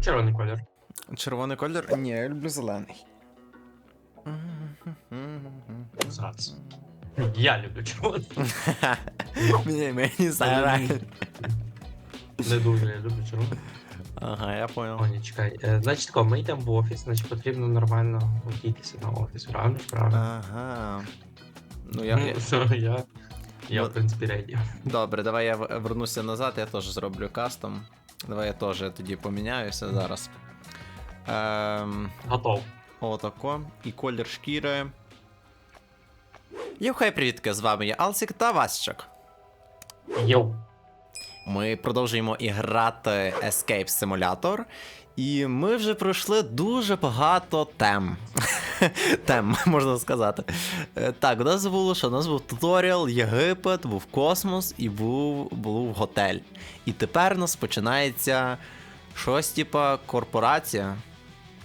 червоний колір. Червоний колір? Ні, я люблю зелений. Зараз. Я люблю червоний. Мені, мені зараз. Не дуже я люблю червоний. Ага, я О, понял. ні, чекай. Е, Значить тако, ми йдемо в офіс, значить потрібно нормально вдітися на офіс, правильно? Правильно. Ага. Ну я. Ну, я- все, я. Я, Ну, в принципі, реді. Добре, давай я вернуся назад, я теж зроблю кастом. Давай я теж тоді поміняюся зараз. Ем, Готов. отако. І колір шкіри. Йохай, привітки, з вами я Алсік та Васчик. Йоу. Ми продовжуємо і грати Escape Simulator. І ми вже пройшли дуже багато тем. тем, можна сказати. Е, Так, у нас було, що у нас був туторіал, Єгипет, був космос і був, був готель. І тепер у нас починається щось, типа корпорація.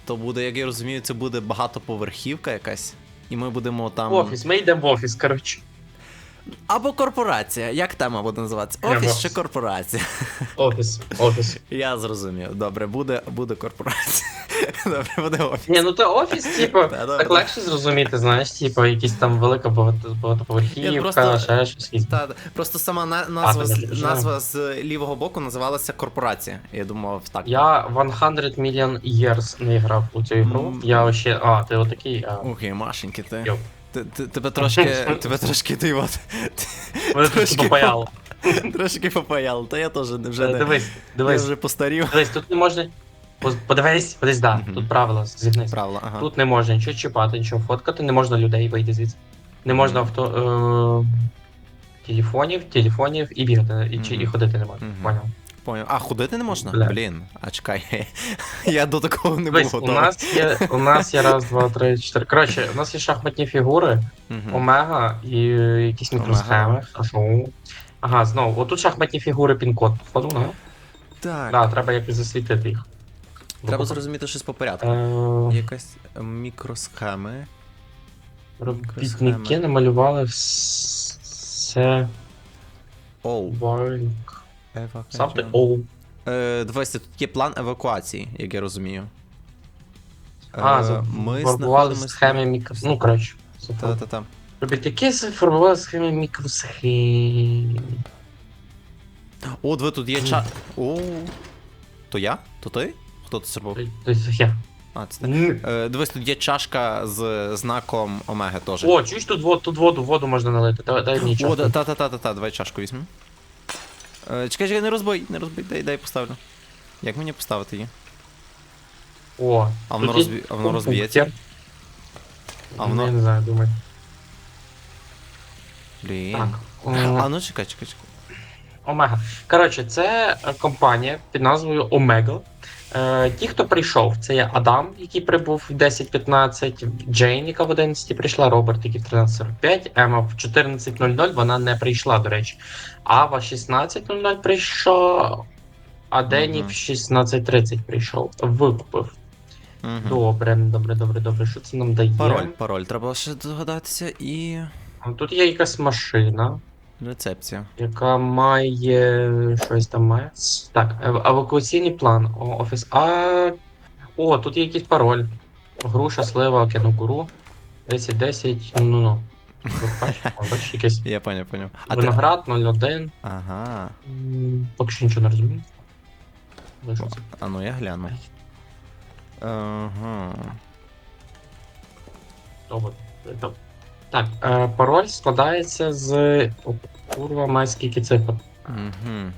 То буде, як я розумію, це буде багатоповерхівка якась. І ми будемо там. В офіс, ми йдемо в офіс, коротше. Або корпорація. Як тема буде називатися? Офіс офіс. чи корпорація? Офіс, офіс. Я зрозумів. Добре, буде, буде корпорація. Добре, буде офіс. Ні, ну то офіс, типу, Та, добре. так легше зрозуміти, знаєш, типу, якісь там велика багато- Ні, багатоповерхівка, просто- ще щось. Та, просто сама на, назва, з- не назва з лівого боку називалася корпорація. Я думав, так. Я 100 Million Years не грав у цю ігру. Я ще. А, ти отакий. А... Ух, і Машеньки, ти. Йоп. Ти- ти- Тебе трошки. Тебе трошки ти от. Мене Трошки попаяло. Трошки попаял, та я теж вже не. Дивись, Я дивись, вже постарів. дивись, тут не можна. Подивись, подивись, да, Мгм. тут правила, зігнись. Правило, ага. Тут не можна нічого чіпати, нічого фоткати, не можна людей вийти звідси. Не можна Мгм. авто. Е... Телефонів, телефонів і бігати, і, чи, і Мгм. ходити не можна. Мгм. Поняв. Поняв. А, ходити не можна? Бля. Блін, а чекай. Я до такого не був Дивись, у готовий. нас є у нас є раз, два, три, чотири. Коротше, у нас є шахматні фігури, Мгм. омега і якісь мікросхеми. Що? Ага, знову. Отут шахматні фігури пін-код, походу, да? Так. Да, треба якось засвітити їх. Треба зрозуміти щось по порядку. Е, Якась е, мікросхеми. Робітники намалювали все. Оу. Ти Evacuation. Е, дивися, тут є план евакуації, як я розумію. А, Е, ми формували знаходимося. схеми мікро... Ну, коротше. Та-та-та. Робітники сформували схеми мікросхем. О, диви, тут є ча. О. То я? То ти? Хто це зробив? Я. А, це ти. Е, дивись, тут є чашка з знаком омеги теж. О, чуєш тут воду, тут воду, воду можна налити. Дай, дай мені О, чашку. да- та-та-та-та, давай чашку візьму. Е, чекай, чекай, не розбий, не розбий, дай, дай поставлю. Як мені поставити її? О, А воно, тут є розбі... а воно розб'ється? А Ну, воно- Я не знаю, думаю. Блін. Так. А ну чекай, чекай, чекай. Омега. Коротше, це е, компанія під назвою Омега. Е, ті, хто прийшов, це є Адам, який прибув в 10.15, Джейн, яка в 11 прийшла, Роберт, який в 13.45, Ема в 14.00, вона не прийшла, до речі. Ава в 16.00 прийшов, а Дені в 16.30 прийшов. Викупив. Добре, добре, добре, добре. Що це нам дає? Пароль, пароль, треба ще догадатися і. Тут є якась машина. Рецепція. яка має щось там має. Так, евакуаційний план. О, офіс. А. О, тут є якийсь пароль. Груша, слива, кенгуру. 10, 10, ну ну ну. Бачиш, о, Я поняв, поняв. А виноград 01. Ага. Поки що нічого не розумію. А ну я гляну. Ага. Добре. Добре. Так, е, пароль складається з. О, Курва, має скільки цифр. Угу.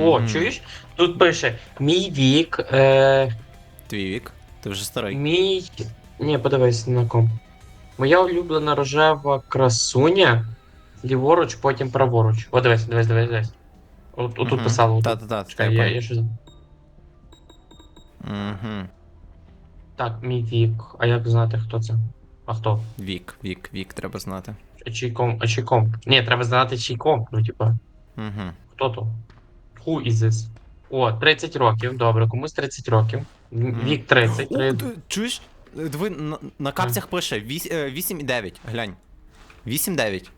О, чуєш? Тут пише мій вік. Е, Твій вік. Ти вже старий. Мій. Ні, подивись на ком. Моя улюблена рожева красуня. Ліворуч, потім праворуч. О, дивись, дивись, дивись, дивись. От, отут Мгм. писало. отут. Та-та-та, Чекай, чекай, я, я я щось. Угу. Так, мій вік. А як знати, хто це? А хто? Вік, вік, вік треба знати. А чий комп? А чий комп? Ні, треба знати чий комп. Ну, типа, Угу. хто то? Who is this? О, 30 років. Добре, комусь 30 років. Вік 30. О, три- ти чуєш? Е, Диви, на, на капцях пише 8,9. Глянь. 8,9.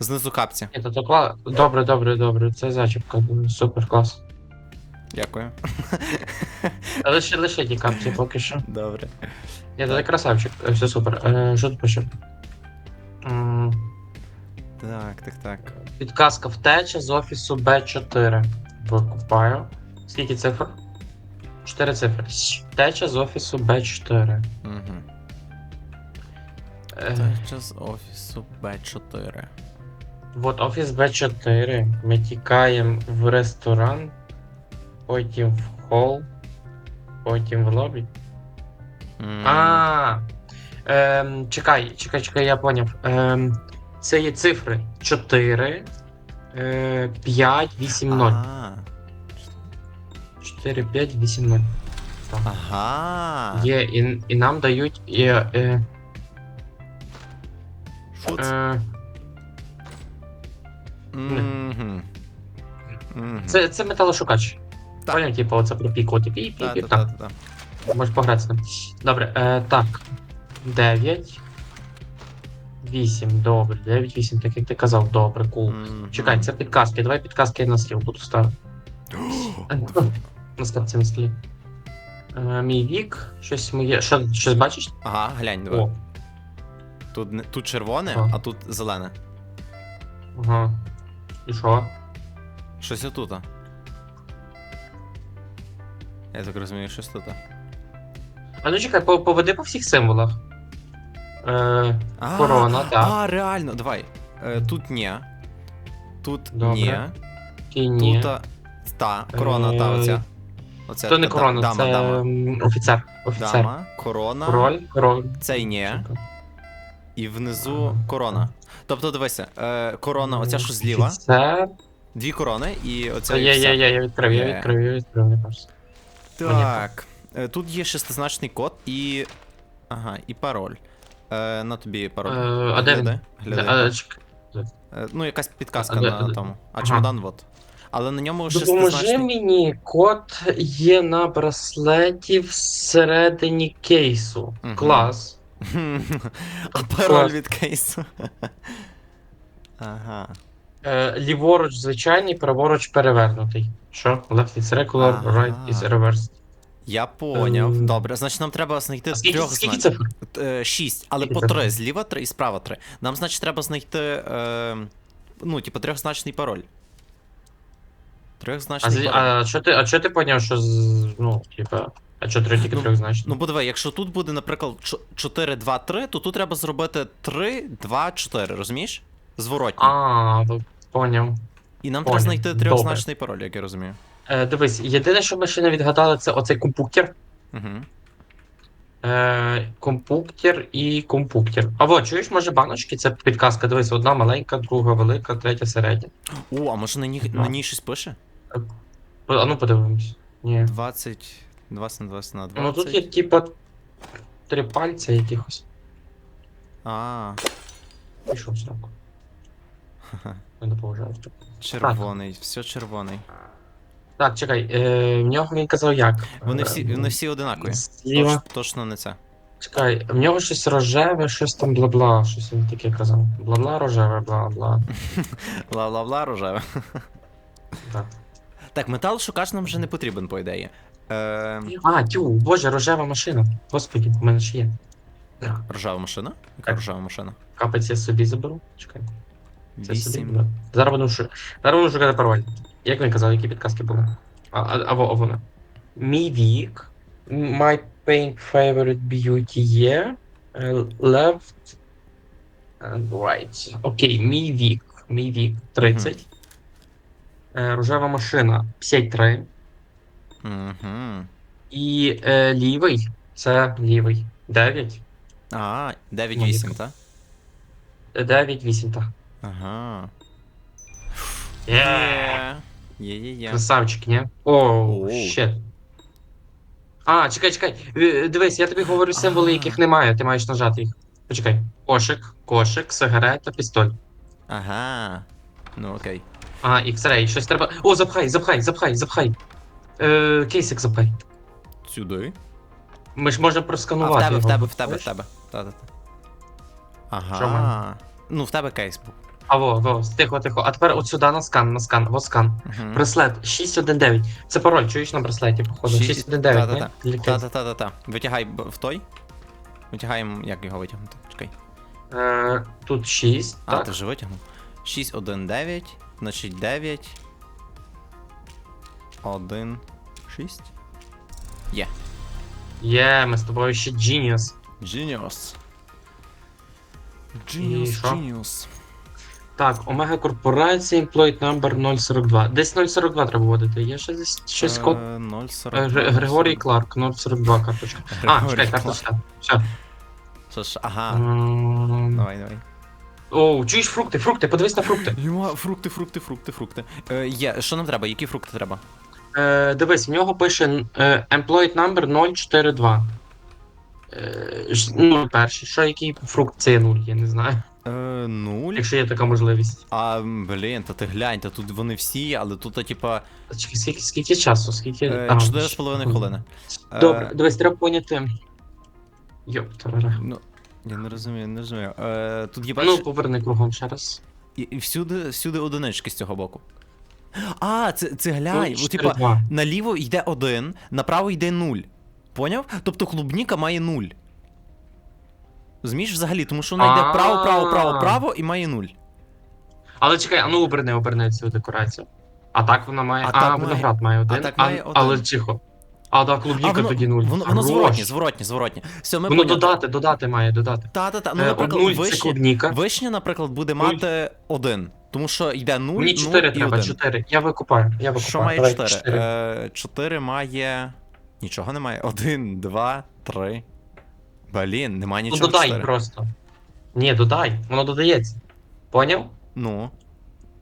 Знизу капці. Ні, то, то кла... Добре, добре, добре. Це зачіпка. Супер, клас. Дякую. Лише лише ті капці поки що. Добре. То ти красавчик, Е, все супер. Е, Що тут пише? Так, так, так. Підказка втеча з офісу Б4. Викупаю. Скільки цифр? Чотири цифри. Втеча з офісу Б4. Угу. Е, Теча з офісу Б4. Вот офіс Б4. Ми тікаємо в ресторан, потім в хол, потім в лобі. М, А. Ем, чекай, чекай, чекай, я поняв. Ем, це є цифри 4, е, 5, 8, 0. а, 4, 5, 8, 0. Так. Ага. Є, і, і нам дають. І, е, Що це? е, Мгм. Мгм. це, це металошукач. Так. Поняв, типу, оце пропікувати. Пі, пі, пі, так. Та-та-та-та. Можеш пограти з ним. Добре, е, так. 9. 8, добре. 9, 8, так як ти казав, добре, кул. Мгм. Чекай, це підказки. Давай підказки я на стіл буду ставити. На складці на столі. Е, мій вік, щось моє. Що, щось бачиш? Ага, глянь, давай. О, Тут, не- тут червоне, Ага. а тут зелене. ага. І що? Щось отут. Я так розумію, щось тут. А ну чекай, по- поведи по всіх символах. Е, А, Корона, так. А, реально, давай. Е, тут ні. Тут Добре. ні. тіні. Тут а, та, корона, та, Е, оця. Оця То не корона, дама, це дама. м, офіцер. Офіцер. Дама, корона, Король, король. цей ні. І внизу Ага. корона. Тобто дивися, е, корона, оця що зліва, Офіцер. дві корони, і оця. І є, все. є, я відкрив, я Є. відкрив, я відкрив, не кажется. Так. е, Тут є шестизначний код і. Ага, і пароль. Е, на тобі пароль. Е, а де він? Е, Ну, якась підказка на тому. А Ага. чемодан вот. Але на ньому Допоможи шестизначний. мені, код є на браслеті всередині кейсу. Клас. А пароль від кейсу. Ага. Е, ліворуч звичайний, праворуч перевернутий. Що? Left is regular, Ага. right is reversed. Я поняв. Ем. Добре, значить нам треба знайти А скільки, трьох скільки цифр? Е, Шість, але Скільки по цифр? три. Зліва три і справа три. Нам, значить, треба знайти. Е, ну, типу, трьохзначний пароль. А, Трьохзначний зі- пароль. а що ти, а що ти поняв, що з, ну, типа, а що три тільки Ну, трьох значно? Ну, бо диви, якщо тут буде, наприклад, 4, 2, 3, то тут треба зробити 3, 2, 4, розумієш? Зворотні. А, ну, поняв. І нам поняв. треба знайти Добре. трьохзначний пароль, як я розумію. Е, дивись, єдине, що ми ще не відгадали, це оцей компуктер. Угу. Е, компуктер і компуктер. А во, чуєш, може баночки? Це підказка. Дивись, одна маленька, друга велика, третя середня. О, а може на ній, на ній щось пише? А ну подивимось. Ні. 20, 20 на 20 на 20. Ну тут є типа три пальця якихось. А, Пішов срок. Не допомагаю. червоний, все червоний. Так, чекай, е, в нього він казав як. Вони Е, всі, вони всі одинакові. Зліва. Точ, точно не це. Чекай, в нього щось рожеве, щось там бла-бла, щось він таке казав. Бла-бла, рожеве, бла-бла. Ла-ла-ла, рожеве. Так. Так, метал шукач нам вже не потрібен, по ідеї. Е, А, тю, боже, рожева машина. Господи, в мене ж є. рожева машина? Яка Так. рожева машина? Капець я собі заберу. Чекай. Це. 8. Зараз буду шу... Зараз буду шукати пароль. Як він казав, які підказки були? А, а, а, во- вона. Мій вік. My paint favorite beauty є. е, Left and right. Окей, мій вік. Мій вік 30. Е, Рожева машина 53. Угу. І е, лівий. Це лівий. 9. А, 9-8, так? 9, 8, так. Ага. Є. Є-є-є. Красавчик, ні? О, Оу. щет. А, чекай, чекай. Е, Дивись, я тобі говорю символи, А. яких немає, ти маєш нажати їх. Почекай. Кошик, кошик, сигарета, пістоль. Ага. Ну окей. Ага, X-ray, щось треба. О, запхай, запхай, запхай, запхай. Е, кейсик запхай. Сюди. Ми ж можемо А просканувати. в тебе, в його. тебе, в тебе, в Знаєш? тебе. Та-та-та. Ага. Ну, в тебе кейс був. А во, во, тихо, тихо. А тепер от сюди на скан, на скан, во скан. Мгм. Браслет 619. Це пароль, чуєш на браслеті, походу. Шість- 619, та-та-та. Ліквід. Та-та-та-та-та. Витягай б- в той. Витягаємо, як його витягнути? Чекай. Е, Тут 6, А, так? ти вже витягнув. 6, 1, 9, значить 9. 1, 6. Є, ми з тобою ще Genius. Genius. Genius, що? Genius. Так, Омега Корпорація, Employee Number 042. Десь 042 треба вводити. Є ще десь щось код. Е, 0,40. Е, Гри- Григорій Кларк, 042 карточка. А, Григорій чекай, карточка. Все. Що ж, ага. М, Давай, давай. О, чуєш фрукти, фрукти, подивись на фрукти. Йома, фрукти, фрукти, фрукти, фрукти. Е, є, що нам треба? Які фрукти треба? Е, дивись, в нього пише е, Employee Number 042. Е, ж- ну, перший, що який фрукт це є 0, я не знаю. Е, нуль. Якщо є така можливість. А, блін, та ти глянь, та тут вони всі, але тут, типа, Чекай, скільки, скільки часу? Скільки. е, А, 4,5 хвилини. Добре, Е, дивись, треба поняти. Йоп, тарара. Ну, я не розумію, не розумію. Е, тут є Ну, бачиш, поверни кругом ще раз. і, і всюди, всюди одинички з цього боку. А, це, це глянь, Ну, ну, типа, 4-2. наліво йде один, направо йде нуль. Поняв? Тобто клубніка має нуль. Розумієш взагалі, тому що вона йде право, право, право, право і має нуль. Але чекай, а ну оберни, оберни цю декорацію. А так вона має. А А, має- виноград має один. а так має один. Але тихо. А, да, клубніка А воно, тоді нуль. воно, воно Хорош. зворотні, зворотні, зворотні. Все, ми Воно поняли. додати, додати має, додати. Та-та-та. Ну, Е, наприклад, нуль це вишня, клубніка. вишня, наприклад, буде Нуль. мати один. Тому що йде 0, Мені 4 треба, 4. Я викупаю. Я викупаю. Що має Давай, 4? чотири. Е, 4 має. Нічого немає. 1, 2, 3. Блін, немає Ну нічого. додай 4. просто. Ні, додай, воно додається. Поняв? Ну.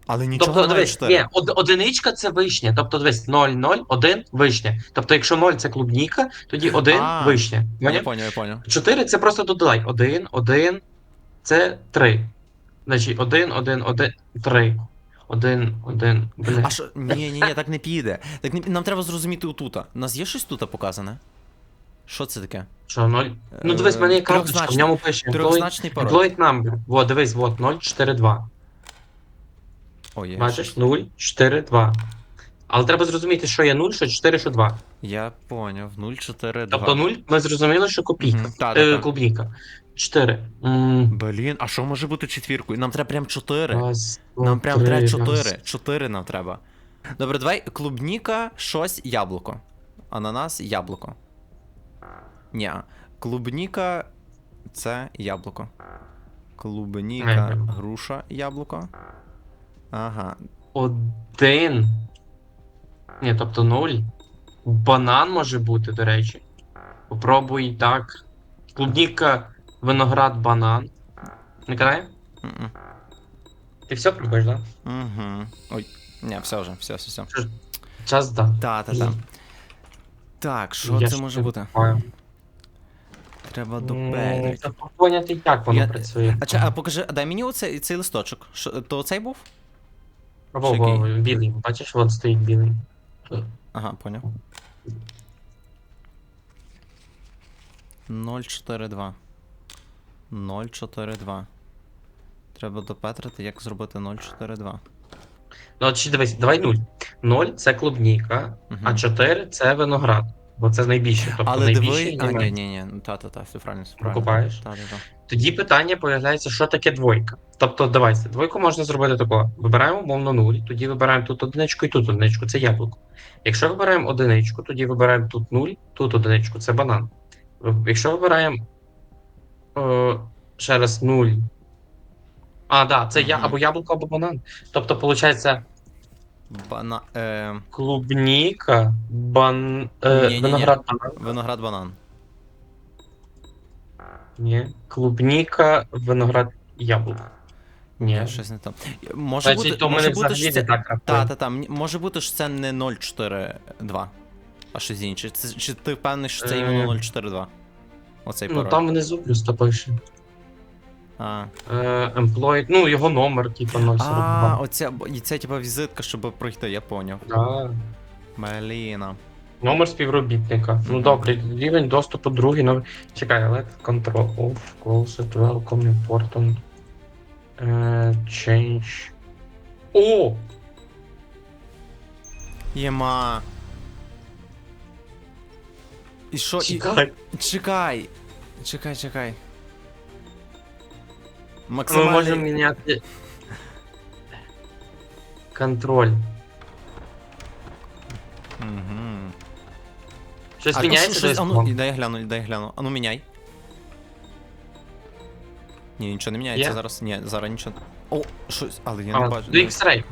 Але нічого Тобто, немає дивись, 4. ні, од- одиничка це вишня. Тобто, дивись, 0, 0, 1 вишня. Тобто, якщо 0 це клубніка, тоді 1 А, вишня. Я Поняв? поняв, я поняв. 4 це просто додай. 1, 1, це 3. Значить, 1, 1, 1, 3. 1, 1, бля. А що? Ні, ні, ні, так не піде. Так не... Нам треба зрозуміти отута. У нас є щось тут показане? Що це таке? Що, 0? Ну дивись, в мене є Е, карточка, в ньому пише employee, Трьохзначний пароль. employee number. Во, дивись, вот, 042. О, є. Бачиш, щось. 0, 4, 2. Але треба зрозуміти, що є 0, що 4, що 2. Я поняв. 0, 4, 2. Тобто 0, ми зрозуміли, що копійка. Мгм, та, Е, та, клубніка. 4. М, Блін, а що може бути четвіркою? Нам треба прям 4. Раз, два, Нам прям три, треба раз. 4. 4 нам треба. Добре, давай клубніка, щось, яблуко. Ананас, яблуко. Ні. Клубніка це яблуко. Клубніка, груша, яблуко. Ага. Один. Ні, тобто 0. Банан може бути, до речі. Попробуй так. Клубніка, виноград, банан. Не кидає? Ти все пробуєш, так? Угу. Ой. Ні, все вже, все, все, все. Час да. Та, та, Ні. та. Так, що Я це може бути? знаю. Треба М, доперети. Це поняти, як воно Я- працює. А, чи, а покажи, дай мені оцей цей листочок. Що, то оцей був? Чи во, білий, бачиш, вон стоїть білий. Ага, поняв. 042. 042. Треба допетрити, як зробити 042. Ну, от ще дивись, давай 0. 0 це клубніка, Мгм. а 4 це виноград. Бо це найбільше. Тобто Але найбільше диви. А, ні, ні, ні, ну та, та, та, все правильно, все правильно. Викупаєш? Та, та, та. Тоді питання появляється, що таке двойка. Тобто, давайте, двойку можна зробити такого. Вибираємо умовно 0, тоді вибираємо тут одиничку і тут одиничку, це яблуко. Якщо вибираємо одиничку, тоді вибираємо тут 0, тут одиничку, це банан. Якщо вибираємо е, ще раз 0. А, да, це я або яблуко, або банан. Тобто, виходить, Бана... Е, клубніка, бан... Е, Ні-ні-ні. виноград банан. виноград банан. Ні. Клубніка, виноград, яблуко. Ні. Щось не там. Може Значить, бути, то може мене бути, взагалі що це... не так Та, рахує. та, та. Може бути, що це не 042, а щось інше. Це, чи ти впевнений, що це Е. іменно 042? Оцей Ну, пароль. там внизу плюс то пише. А, Е, employed, ну, його номер, типу, 042. а оця, і це типа візитка, щоб пройти, я поняв. Да. Бліна. Номер співробітника. Ну добре, рівень доступу другий новий. Чекай, let control off, close it, welcome, important. Е, change. О! Єма. І що? І... Чекай. Чекай. Чекай, Ми Максимальний... можемо міняти. Контроль. Угу. Щось А, міняється щось, десь? а ну, дай я гляну, дай я гляну. А ну міняй. Ні, нічого не міняється Є? зараз. Ні, зараз нічого. О, щось, але я А, не бачу. to X-Ray.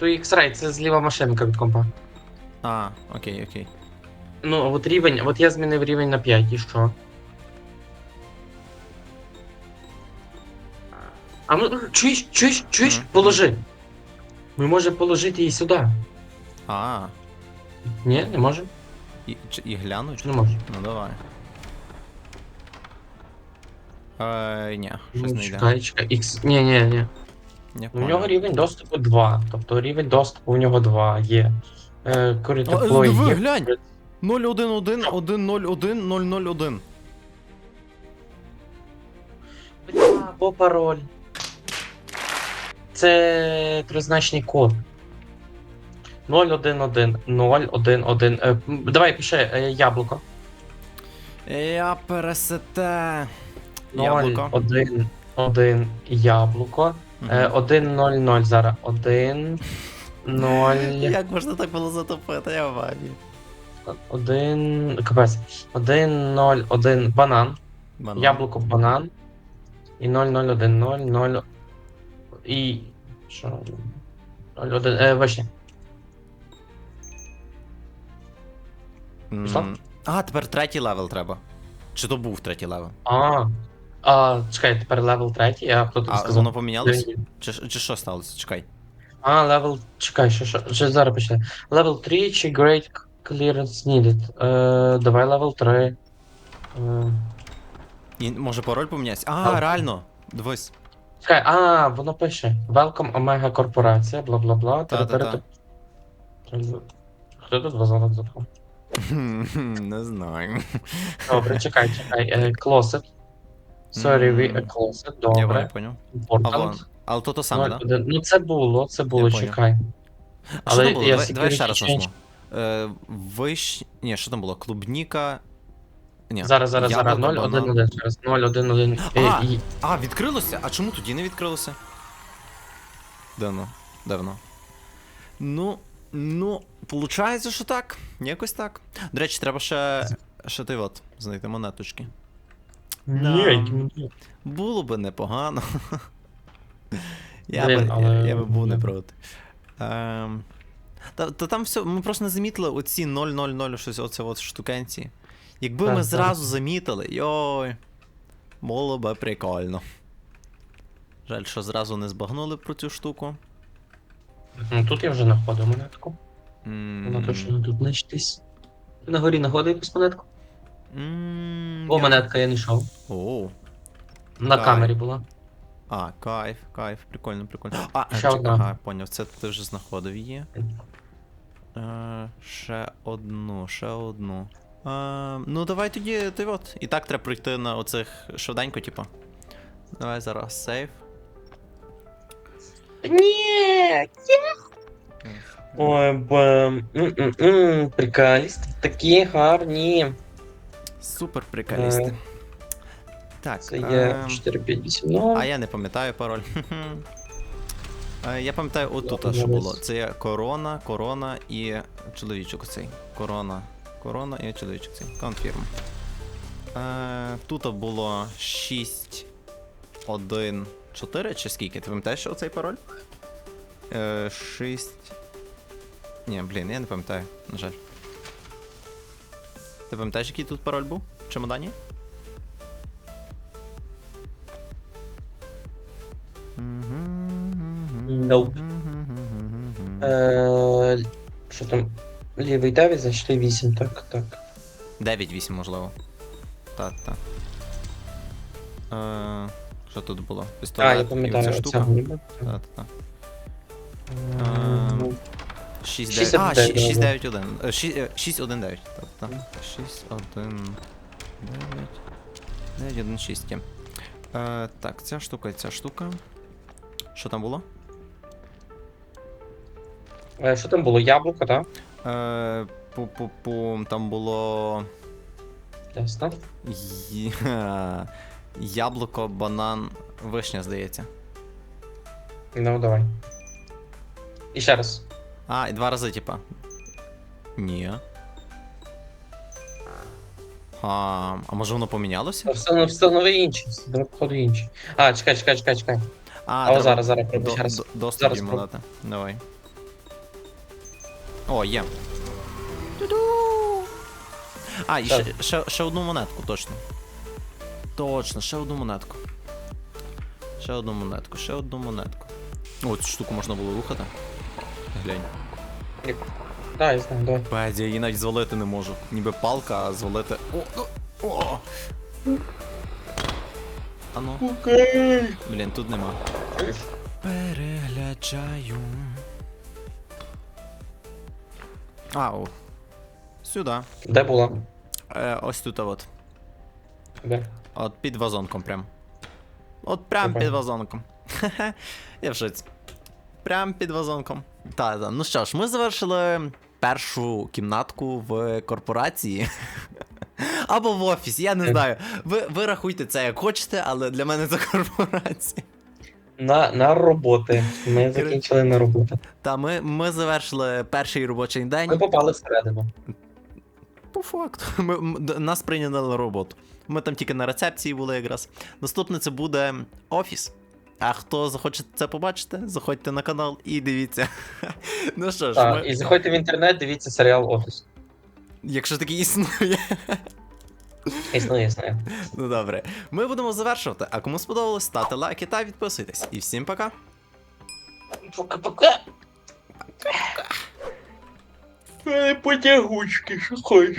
To X-Ray, це зліва машинка від компа. А, окей, окей. Ну, а от рівень, от я змінив рівень на 5, і що? А ну, чуєш, чуєш, чуєш, Мгм. положи. Ми можемо положити її сюди. А, Ні, не можемо? і, чи- і глянуть? Чи не можемо? Ну давай. Е, ні, щось Ну, не йде. чекай. Ні, ні, ні. Я У нього понял. рівень доступу 2. Тобто рівень доступу у нього 2 є. Е, А, Коритопло е, диви, є. глянь! 011 101 001. Або пароль. Це тризначний код. 011 011. Е, Давай пиши е, яблуко. Я пересете. Яблуко. 1 1 яблуко. Мгм. Е, 1 0 0 зараз. 1 0 Як можна так було затопити, я в ваді. 1 капець. 1 0 1 банан. Банан. Яблуко банан. І 0 0 1 0 0 і що? 0 1 е, вишня. М, Пішла? А, тепер третій левел треба. Чи то був третій левел? А, а, чекай, тепер левел третій, а хто тобі А сказав? воно помінялось? Чи, чи що сталося? Чекай. А, левел, чекай, що, що, що зараз почне. Левел 3 чи Great Clearance Needed? Е, давай левел 3. Е, І може пароль помінятися? А, Так. реально. Дивись. Чекай, а, воно пише. Welcome Omega корпорація, бла-бла-бла. Та-та-та. Тепер- Хто тут вазонок запхав? Не знаю. Добре, чекай, чекай. Е, Closet. Sorry, we a closet, Я добре. поняв. Important. Але то то саме, так? 01. Ну це було, це було, поняв. чекай. Але там було? я Давай, ще security раз change. назву. Е, виш... Ні, що там було? Клубніка. Ні. Зараз, зараз, зараз. 0, 1, банан. 1, зараз. 0, 1, 1. А! І, А, відкрилося? А чому тоді не відкрилося? Давно. Давно. Ну, ну, получається, що так. Якось так. До речі, треба ще. Ще ти от знайти монеточки. Ні, ні. Було би непогано. я, Блін, би, але- я, я би був не проти. Ем, та, та там все, ми просто не замітили оці 000 щось оце от штукенці. Якби Так, ми так. зразу замітили, йой, було би прикольно. Жаль, що зразу не збагнули про цю штуку. Ну тут я вже знаходив монетку. М, Вона точно тут знайшитись. Ти на горі знаходив якусь монетку? м, О, я- монетка, я не йшов. О, На Так. камері була. а, кайф, кайф, прикольно, прикольно. А, Ще одна. ага, поняв, це ти вже знаходив її. Е, ще одну, ще одну. Е, ну, давай тоді, ти от. І так треба пройти на оцих швиденько, типу. Давай зараз сейф. Ні! Ой, б... Прикалісти такі гарні. Супер приколісти. Е, Так. Це є ем, 4, 5, 8, ну. А я не пам'ятаю пароль. Е, Я пам'ятаю отут, що було. Це є корона, корона і чоловічок цей. Корона, корона і чоловічок цей. Конфірм. Е, тут було 6, 1, 4 чи скільки? Ти пам'ятаєш оцей пароль? Е, 6. Ні, блін, я не пам'ятаю, на жаль. Ти пам'ятаєш, який тут пароль був? В чемодані? Nope. Е, Що там? Лівий 9, зайшли 8, так, так. 9-8, можливо. Так, так. Е, що тут було? Пістолет А, я пам'ятаю, оця штука. Так, так. Е, Ем, ну, 6, Шість 9. А, один, 6, 6, да, 9, 1. 6, 1, 9. Так, так. 6, 1, 9. 9, 1, 6. Е, так, ця штука ця штука. Що там було? Е, Що там було? Яблуко, так? Е, пу-пу-пу, там було. Є- Яблуко, банан, вишня, здається. Ну, давай. І ще раз. А, і два рази, типа. Ні. А, а може воно помінялося? Встанов- Встанови інші. Встанови, походу, інші. А, чекай, чекай, чекай, чекай. А, А, зараз, зараз, до- пробуй ще раз. до- доступ Зараз йому дати. Давай. О, є. А, і Так. ще, ще, ще одну монетку, точно. Точно, ще одну монетку. Ще одну монетку, ще одну монетку. О, цю штуку можна було рухати. Глянь. Так, я знаю, давай. Бедя, я її навіть звалити не можу. Ніби палка, а звалити. О, о, о. А ну, Окей. блін, тут нема. Перегляджаю. Ау. Сюди. Де була? Е, ось тут от. Де? От під вазонком прям. От прям Я під вазонком. Хе-хе. Я в шоці. Прям під вазонком. Так, так. Ну що ж, ми завершили першу кімнатку в корпорації. Або в офісі, я не Е. знаю. Ви, ви рахуйте це як хочете, але для мене це корпорація. На, на роботи. Ми закінчили на роботу. Та ми, ми завершили перший робочий день. Ми попали всередину. По факту. Ми, нас прийняли на роботу. Ми там тільки на рецепції були якраз. Наступне це буде офіс. А хто захоче це побачити, заходьте на канал і дивіться. ну що ж, Так, ми... і заходьте в інтернет, дивіться серіал Офіс. якщо такий існує. Існує, існує. ну добре. Ми будемо завершувати. А кому сподобалось, ставте лайки та підписуйтесь. І всім пока. Пока-пока. Потягучки, що хочеш.